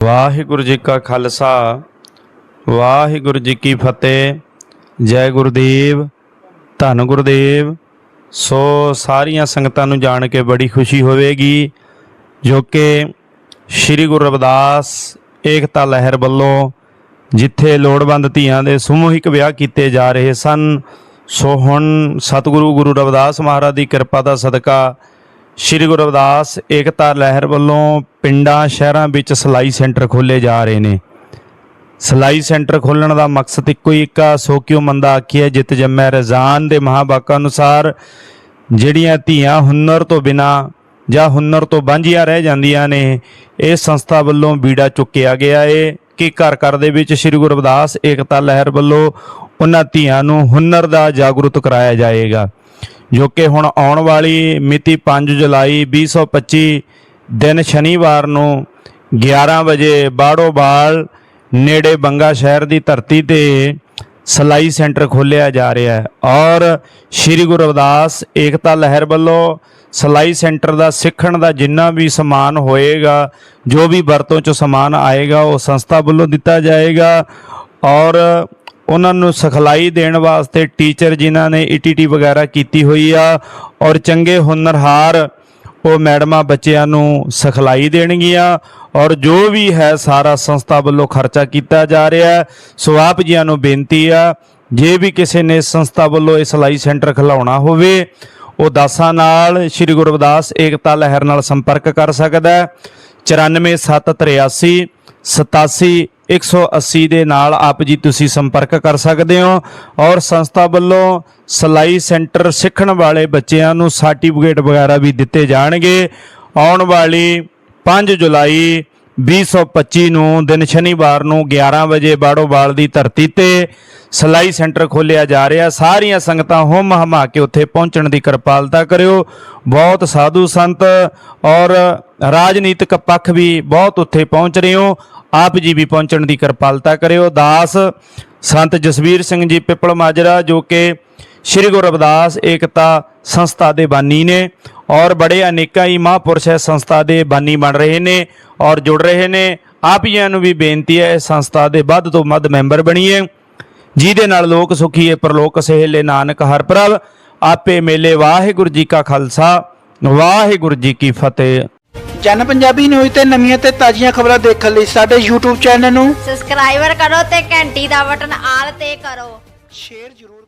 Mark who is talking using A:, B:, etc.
A: ਵਾਹਿਗੁਰੂ ਜੀ ਕਾ ਖਾਲਸਾ, ਵਾਹਿਗੁਰੂ ਜੀ ਕੀ ਫਤਿਹ। ਜੈ ਗੁਰਦੇਵ, ਧੰਨ ਗੁਰਦੇਵ। ਸੋ ਸਾਰੀਆਂ ਸੰਗਤਾਂ ਨੂੰ ਜਾਣ ਕੇ ਬੜੀ ਖੁਸ਼ੀ ਹੋਵੇਗੀ, ਜੋ ਕਿ ਸ੍ਰੀ ਗੁਰੂ ਰਵਿਦਾਸ ਏਕਤਾ ਲਹਿਰ ਵੱਲੋਂ ਜਿੱਥੇ ਲੋੜਵੰਦ ਧੀਆਂ ਦੇ ਸਮੂਹਿਕ ਵਿਆਹ ਕੀਤੇ ਜਾ ਰਹੇ ਸਨ, ਸੋ ਹੁਣ ਸਤਿਗੁਰੂ ਗੁਰੂ ਰਵਿਦਾਸ ਮਹਾਰਾਜ ਦੀ ਕਿਰਪਾ ਦਾ ਸਦਕਾ ਸ਼੍ਰੀ ਗੁਰੂ ਰਵਿਦਾਸ ਏਕਤਾ ਲਹਿਰ ਵੱਲੋਂ ਪਿੰਡਾਂ, ਸ਼ਹਿਰਾਂ ਵਿੱਚ ਸਲਾਈ ਸੈਂਟਰ ਖੋਲੇ ਜਾ ਰਹੇ ਨੇ। ਸਲਾਈ ਸੈਂਟਰ ਖੋਲਣ ਦਾ ਮਕਸਦ ਇੱਕੋ ਹੀ ਇੱਕ ਆ, ਸੋ ਕਿਉ ਮੰਦਾ ਆਖੀਐ, ਜਿਤ ਜੰਮੈ ਰਜ਼ਾਨ ਦੇ ਮਹਾਵਾਕਾਂ ਅਨੁਸਾਰ ਜਿਹੜੀਆਂ ਧੀਆਂ ਹੁਨਰ ਤੋਂ ਬਿਨਾ ਜਾਂ ਹੁਨਰ ਤੋਂ ਵਾਂਝੀਆਂ ਰਹਿ ਜਾਂਦੀਆਂ ਨੇ, ਇਹ ਸੰਸਥਾ ਵੱਲੋਂ ਬੀੜਾ ਚੁੱਕਿਆ ਗਿਆ ਏ ਕਿ ਘਰ ਘਰ ਦੇ ਵਿੱਚ ਸ੍ਰੀ ਗੁਰੂ ਰਵਿਦਾਸ ਏਕਤਾ ਲਹਿਰ ਵੱਲੋਂ ਉਹਨਾਂ ਧੀਆਂ ਨੂੰ ਹੁਨਰ ਦਾ ਜਾਗਰੂਕ ਕਰਾਇਆ ਜਾਏਗਾ। ਜੋ ਕਿ ਹੁਣ ਆਉਣ ਵਾਲੀ ਮਿਤੀ 5 ਜੁਲਾਈ 2025 ਦਿਨ ਸ਼ਨੀਵਾਰ ਨੂੰ 11 ਵਜੇ ਬਾੜੋ ਬਾਲ ਨੇੜੇ ਬੰਗਾ ਸ਼ਹਿਰ ਦੀ ਧਰਤੀ ਤੇ ਸਲਾਈ ਸੈਂਟਰ ਖੋਲ੍ਹਿਆ ਜਾ ਰਿਹਾ ਹੈ ਔਰ ਸ੍ਰੀ ਗੁਰੂ ਰਵਿਦਾਸ ਏਕਤਾ ਲਹਿਰ ਵੱਲੋਂ ਸਲਾਈ ਸੈਂਟਰ ਦਾ ਸਿੱਖਣ ਦਾ ਜਿੰਨਾ ਵੀ ਸਮਾਨ ਹੋਏਗਾ, ਜੋ ਵੀ ਵਰਤੋਂ ਚ ਸਮਾਨ ਆਏਗਾ, ਉਹ ਸੰਸਥਾ ਵੱਲੋਂ ਦਿੱਤਾ ਜਾਏਗਾ ਔਰ ਉਹਨਾਂ ਨੂੰ ਸਿਖਲਾਈ ਦੇਣ ਵਾਸਤੇ ਟੀਚਰ ਜਿਨ੍ਹਾਂ ਨੇ ਈਟੀਟੀ ਵਗੈਰਾ ਕੀਤੀ ਹੋਈ ਆ ਔਰ ਚੰਗੇ ਹੁਨਰਹਾਰ ਉਹ ਮੈਡਮਾਂ ਬੱਚਿਆਂ ਨੂੰ ਸਿਖਲਾਈ ਦੇਣਗੀਆਂ ਔਰ ਜੋ ਵੀ ਹੈ ਸਾਰਾ ਸੰਸਥਾ ਵੱਲੋਂ ਖਰਚਾ ਕੀਤਾ ਜਾ ਰਿਹਾ ਸੋ ਆਪ ਜੀਆਂ ਨੂੰ ਬੇਨਤੀ ਆ, ਜੇ ਵੀ ਕਿਸੇ ਨੇ ਸੰਸਥਾ ਵੱਲੋਂ ਇਹ ਸਿਲਾਈ ਸੈਂਟਰ ਖਿਲਾਉਣਾ ਹੋਵੇ, ਉਹ ਦਾਸਾਂ ਨਾਲ ਸ੍ਰੀ ਗੁਰੂ ਰਵਿਦਾਸ ਏਕਤਾ ਲਹਿਰ ਨਾਲ ਸੰਪਰਕ ਕਰ ਸਕਦਾ ਹੈ। 94783 87180 ਦੇ ਨਾਲ ਆਪ ਜੀ ਤੁਸੀਂ ਸੰਪਰਕ ਕਰ ਸਕਦੇ ਹੋ ਔਰ ਸੰਸਥਾ ਵੱਲੋਂ ਸਲਾਈ ਸੈਂਟਰ ਸਿੱਖਣ ਵਾਲੇ ਬੱਚਿਆਂ ਨੂੰ ਸਰਟੀਫਿਕੇਟ ਵਗੈਰਾ ਵੀ ਦਿੱਤੇ ਜਾਣਗੇ। ਆਉਣ ਵਾਲੀ 5 ਜੁਲਾਈ 2025 ਨੂੰ ਦਿਨ ਸ਼ਨੀਵਾਰ ਨੂੰ 11 ਵਜੇ ਬਾੜੋਵਾਲ ਦੀ ਧਰਤੀ ਤੇ ਸਲਾਈ ਸੈਂਟਰ ਖੋਲਿਆ ਜਾ ਰਿਹਾ। ਸਾਰੀਆਂ ਸੰਗਤਾਂ ਹੁੰਮ ਹਮਾ ਕੇ ਉੱਥੇ ਪਹੁੰਚਣ ਦੀ ਕਿਰਪਾਲਤਾ ਕਰਿਓ। ਬਹੁਤ ਸਾਧੂ ਸੰਤ ਔਰ ਰਾਜਨੀਤਿਕ ਪੱਖ ਵੀ ਬਹੁਤ ਉੱਥੇ ਪਹੁੰਚ ਰਹੇ ਹੋ। ਆਪ ਜੀ ਵੀ ਪਹੁੰਚਣ ਦੀ ਕਿਰਪਾਲਤਾ ਕਰਿਓ। ਦਾਸ ਸੰਤ ਜਸਵੀਰ ਸਿੰਘ ਜੀ ਪਿੱਪਲ ਮਾਜਰਾ, ਜੋ ਕਿ ਸ੍ਰੀ ਗੁਰੂ ਰਵਿਦਾਸ ਏਕਤਾ ਸੰਸਥਾ ਦੇ ਬਾਨੀ ਨੇ ਔਰ ਬੜੇ ਅਨੇਕਾਂ ਹੀ ਮਹਾਂਪੁਰਸ਼ ਇਸ ਸੰਸਥਾ ਦੇ ਬਾਨੀ ਬਣ ਰਹੇ ਨੇ। ਔਰ ਜੁੜ ਰਹੇ ਨੇ। ਆਪ ਜੀਆਂ ਨੂੰ ਵੀ ਬੇਨਤੀ ਹੈ ਇਸ ਸੰਸਥਾ ਦੇ ਵੱਧ ਤੋਂ ਵੱਧ ਮੈਂਬਰ ਬਣੀਏ। ਜਿਹਦੇ ਨਾਲ ਲੋਕ ਸੁਖੀਏ ਪਰਲੋਕ ਸਹਿਲੇ ਨਾਨਕ ਹਰ ਪ੍ਰਭ। ਆਪੇ ਮੇਲੇ ਵਾਹਿਗੁਰੂ ਜੀ ਕਾ ਖਾਲਸਾ ਵਾਹਿਗੁਰੂ ਜੀ ਕੀ ਫਤਿਹ।
B: ਜਨ ਪੰਜਾਬੀ ਨਿਊਜ਼ ਤੇ ਨਵੀਆਂ ਤੇ ਤਾਜ਼ੀਆਂ ਖਬਰਾਂ ਦੇਖਣ ਲਈ ਸਾਡੇ YouTube ਚੈਨਲ ਨੂੰ
C: ਸਬਸਕ੍ਰਾਈਬਰ ਕਰੋ ਤੇ ਘੰਟੀ ਦਾ ਬਟਨ ਆਲ ਤੇ ਕਰੋ।
B: ਸ਼ੇਅਰ ਜ਼ਰੂਰ